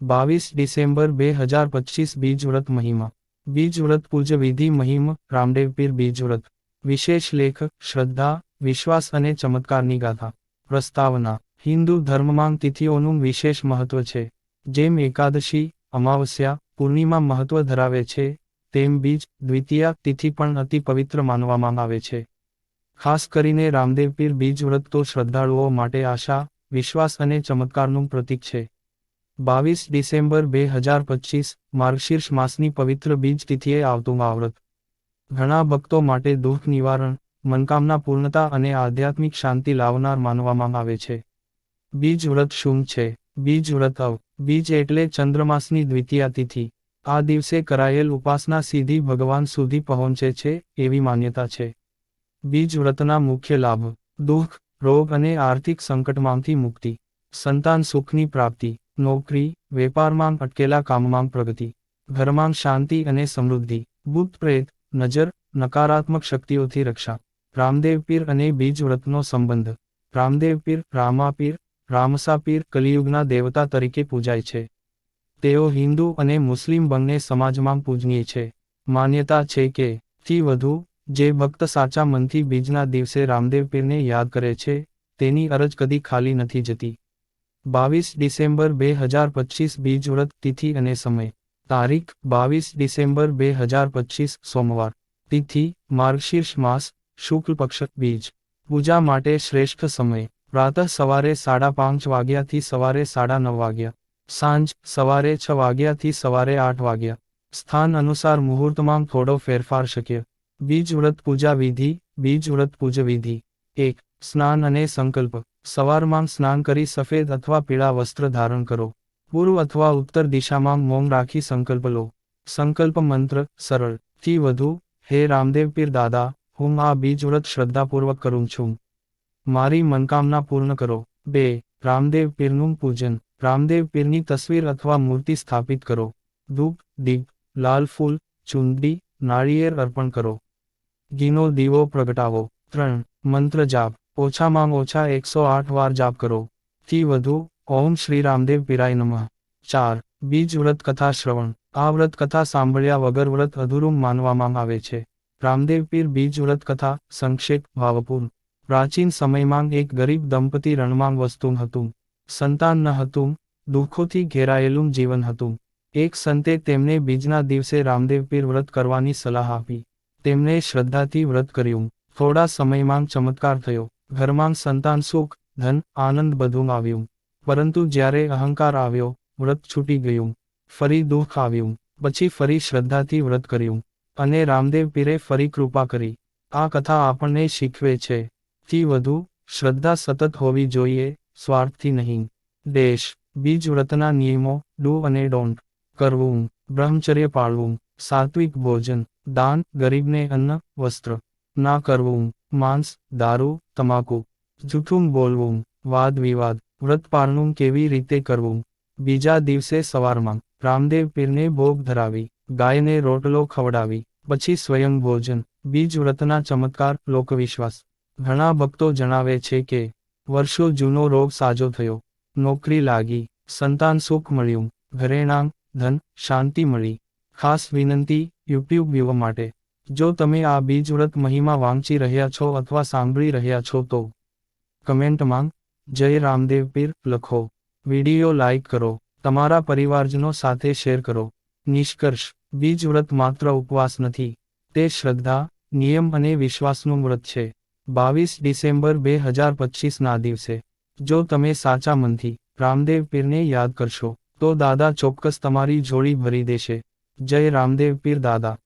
બાવીસ ડિસેમ્બર બે હજાર પચીસ બીજ વ્રત મહિમા. બીજ વ્રત પૂજ વિધિ મહિમ, રામદેવ પીર બીજ વ્રત. વિશેષ લેખ, શ્રદ્ધા, વિશ્વાસ અને ચમત્કારની ગાથા. પ્રસ્તાવના. હિન્દુ ધર્મમાં તિથિઓનું વિશેષ મહત્વ છે. જેમ એકાદશી, અમાવસ્યા, પૂર્ણિમા મહત્વ ધરાવે છે, તેમ બીજ, દ્વિતીયા તિથિ પણ અતિ પવિત્ર માનવામાં આવે છે. ખાસ કરીને રામદેવ પીર બીજ વ્રત તો શ્રદ્ધાળુઓ માટે આશા, વિશ્વાસ અને ચમત્કારનું પ્રતીક છે. બાવીસ ડિસેમ્બર બે હજાર પચીસ, માર્ગશીર્ષ માસની પવિત્ર બીજ તિથિએ આવતું આ ઘણા ભક્તો માટે દુઃખ નિવારણ, મનકામના પૂર્ણતા અને આધ્યાત્મિક શાંતિ લાવનાર માનવામાં આવે છે. બીજ વ્રત શું છે? બીજ વ્રત અવ. બીજ એટલે ચંદ્રમાસની દ્વિતીયા તિથિ. આ દિવસે કરાયેલ ઉપાસના સીધી ભગવાન સુધી પહોંચે છે એવી માન્યતા છે. બીજ વ્રતના મુખ્ય લાભ. દુઃખ, રોગ અને આર્થિક સંકટમાંથી મુક્તિ. સંતાન સુખની પ્રાપ્તિ. નોકરી, વેપારમાં અટકેલા કામમાં પ્રગતિ, ઘરમાં શાંતિ અને સમૃદ્ધિ ભૂત પ્રેત, નજર, નકારાત્મક શક્તિઓથી રક્ષા, રામદેવ પીર અને બીજ વ્રતનો સંબંધ, રામદેવ પીર રામાપીર રામસાપીર કલિયુગના દેવતા તરીકે પૂજાય છે. તેઓ હિન્દુ અને મુસ્લિમ બંને સમાજમાં પૂજનીય છે. માન્યતા છે કે, થી વધુ, જે ભક્ત સાચા મનથી બીજના દિવસે રામદેવ પીરને યાદ કરે છે, તેની અરજ કદી ખાલી નથી જતી. બાવીસ ડિસેમ્બર બે હજાર પચીસ બીજ વ્રત તિથિ અને સમય. તારીખ, બાવીસ ડિસેમ્બર બે હજાર પચીસ, સોમવાર. તિથિ, માર્ગશીર્ષ માસ, શુક્લ પક્ષ બીજ. પૂજા માટે શ્રેષ્ઠ સમય. પ્રાતઃ સવારે સાડા પાંચ વાગ્યાથી સવારે સાડા નવ વાગ્યા. સાંજ, સવારે છ વાગ્યાથી સવારે આઠ વાગ્યા. સ્થાન અનુસાર મુહૂર્તમાં થોડો ફેરફાર શક્ય. બીજ વ્રત પૂજા વિધિ, બીજ વ્રત પૂજ વિધિ. એક, સ્નાન અને સંકલ્પ. સવારમાં સ્નાન કરી સફેદ અથવા પીળા વસ્ત્ર ધારણ કરો. પૂર્વ અથવા ઉત્તર દિશામાં મૌન રાખી સંકલ્પ લો. સંકલ્પ મંત્ર, સરળ. થી વધુ, હે રામદેવ પીર દાદા, હું આ બીજ વ્રત શ્રદ્ધાપૂર્વક કરું છું. મારી મનકામના પૂર્ણ કરો. બે, રામદેવ પીરનું પૂજન. રામદેવ પીરની તસવીર અથવા મૂર્તિ સ્થાપિત કરો. ધૂપ, દીપ, લાલ ફૂલ, ચુંદી, નાળિયેર અર્પણ કરો. ઘીનો દીવો પ્રગટાવો. ત્રણ, મંત્ર જાપ. ઓછામાં ઓછા એકસો આઠ વાર જાપ કરો. થી વધુ, ઓમ શ્રી રામદેવ પીરાય નમઃ. ચાર, બીજ વ્રત કથા શ્રવણ. આ વ્રત કથા સાંભળ્યા વગર વ્રત અધૂરું માનવામાં આવે છે. રામદેવ પીર બીજ વ્રત કથા, સંક્ષેપ, ભાવપૂર્ણ. પ્રાચીન સમયમાં એક ગરીબ દંપતી રણમાં વસતું હતું. સંતાન ન હતું, દુઃખોથી ઘેરાયેલું જીવન હતું. એક સંતે તેમને બીજના દિવસે રામદેવ પીર વ્રત કરવાની સલાહ આપી. તેમણે શ્રદ્ધાથી વ્રત કર્યું. થોડા સમયમાં ચમત્કાર થયો. ઘરમાં સંતાન, સુખ, ધન, આનંદ બધું આવ્યું. પરંતુ જ્યારે અહંકાર આવ્યો, વ્રત છૂટી ગયું. ફરી દુઃખ આવ્યું. પછી ફરી શ્રદ્ધાથી વ્રત કર્યું. અને રામદેવ પીરે ફરી કૃપા કરી. આ કથા આપણને શીખવે છે. થી વધુ, શ્રદ્ધા સતત હોવી જોઈએ, સ્વાર્થથી નહીં. દેશ, બીજ વ્રતના નિયમો, ડુ અને ડોન્ટ કરવું, બ્રહ્મચર્ય પાળવું, સાત્વિક ભોજન, દાન, ગરીબને અન્ન, વસ્ત્ર. ના કરવું માંસ, દારૂ, તમાકુ જૂઠું બોલવું, વાદ વિવાદ, વ્રત પાળનું કેવી રીતે કરવું? બીજા દિવસે સવારમાં રામદેવ પીરને ભોગ ધરાવી, ગાયને રોટલો ખવડાવી, પછી સ્વયં ભોજન, બીજ વ્રતના ચમત્કાર, લોકવિશ્વાસ. ઘણા ભક્તો જણાવે છે કે, વર્ષો જૂનો રોગ સાજો થયો. નોકરી લાગી, સંતાન સુખ મળ્યું ઘરેણાં ધન, શાંતિ મળી. ખાસ વિનંતી યુટ્યુબ વ્યૂ માટે. જો તમે આ બીજ વ્રત મહિમા વાંચી રહ્યા છો અથવા સાંભળી રહ્યા છો તો કમેન્ટમાં જય રામદેવ પીર લખો. વીડિયો લાઇક કરો. તમારા પરિવારજનો સાથે શેર કરો. નિષ્કર્ષ બીજ વ્રત માત્ર ઉપવાસ નથી. તે શ્રદ્ધા, નિયમ અને વિશ્વાસનું વ્રત છે. બાવીસ ડિસેમ્બર બે હજાર પચીસના દિવસે. જો તમે સાચા મનથી રામદેવ પીરને યાદ કરશો, તો દાદા ચોક્કસ તમારી જોડી ભરી દેશે. જય રામદેવ પીર દાદા.